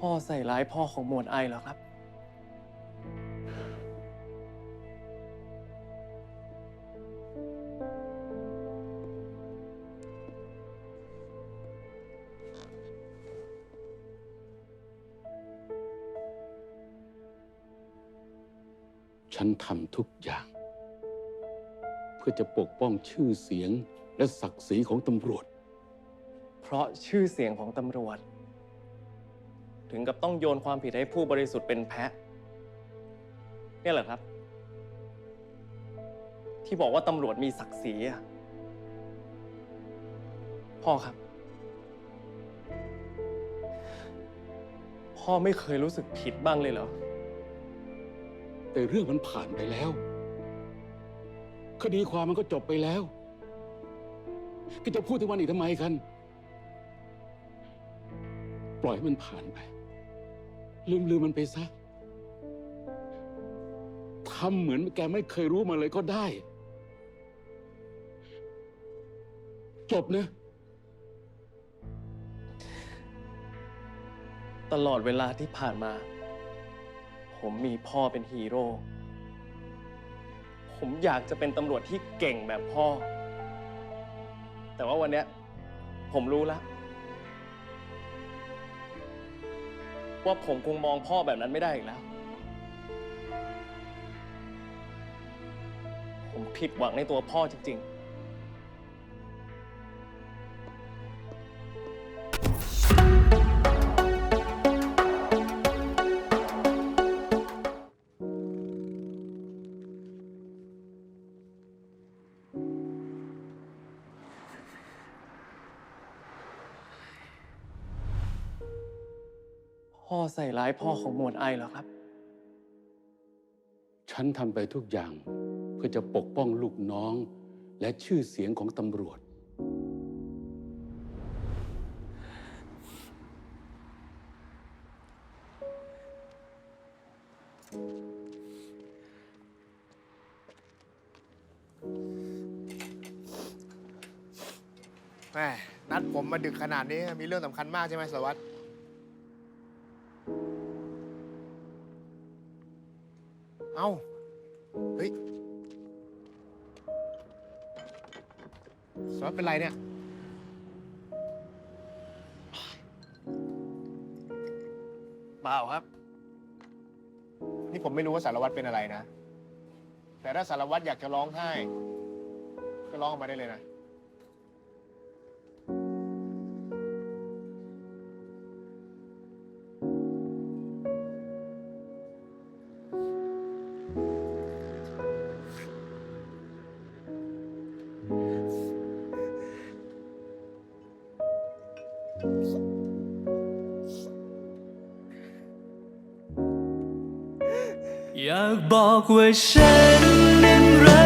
พ่อใส่ร้ายพ่อของหมวดไอเหรอครับ ฉันทำทุกอย่าง เพื่อจะปกป้องชื่อเสียงและศักดิ์ศรีของตำรวจ เพราะชื่อเสียงของตำรวจ ถึงกับต้องโยนความผิดให้ผู้บริสุทธิ์เป็นแพะ เนี่ยเหรอครับ ที่บอกว่าตำรวจมีศักดิ์ศรีอะพ่อครับ พ่อไม่เคยรู้สึกผิดบ้างเลยเหรอ แต่เรื่องมันผ่านไปแล้ว คดีความมันก็จบไปแล้วก็จะพูดถึงมันอีกทำไมกัน ปล่อยให้มันผ่านไป ลืมลืมมันไปซะทำเหมือนแกไม่เคยรู้มาเลยก็ได้ จบนะ ตลอดเวลาที่ผ่านมา ผมมีพ่อเป็นฮีโร่ ผมอยากจะเป็นตำรวจที่เก่งแบบพ่อ แต่ว่าวันเนี้ยผมรู้แล้ว ว่าผมคงมองพ่อแบบนั้นไม่ได้อีกแล้ว ผมผิดหวังในตัวพ่อจริง ๆ พ่อใส่ร้ายพ่อของหมวดไอเหรอครับ ฉันทำไปทุกอย่างเพื่อจะปกป้องลูกน้อง และชื่อเสียงของตำรวจแม่นัดผมมาดึกขนาดนี้มีเรื่องสำคัญมากใช่ไหมสารวัตร เอ้า เฮ้ยสารวัตรเป็นไรเนี่ย เปล่าครับ นี่ผมไม่รู้ว่าสารวัตรเป็นอะไรนะ แต่ถ้าสารวัตรอยากจะร้องไห้ ก็ร้องออกมาได้เลยนะ อยากบอกว่าฉันนั้นรัก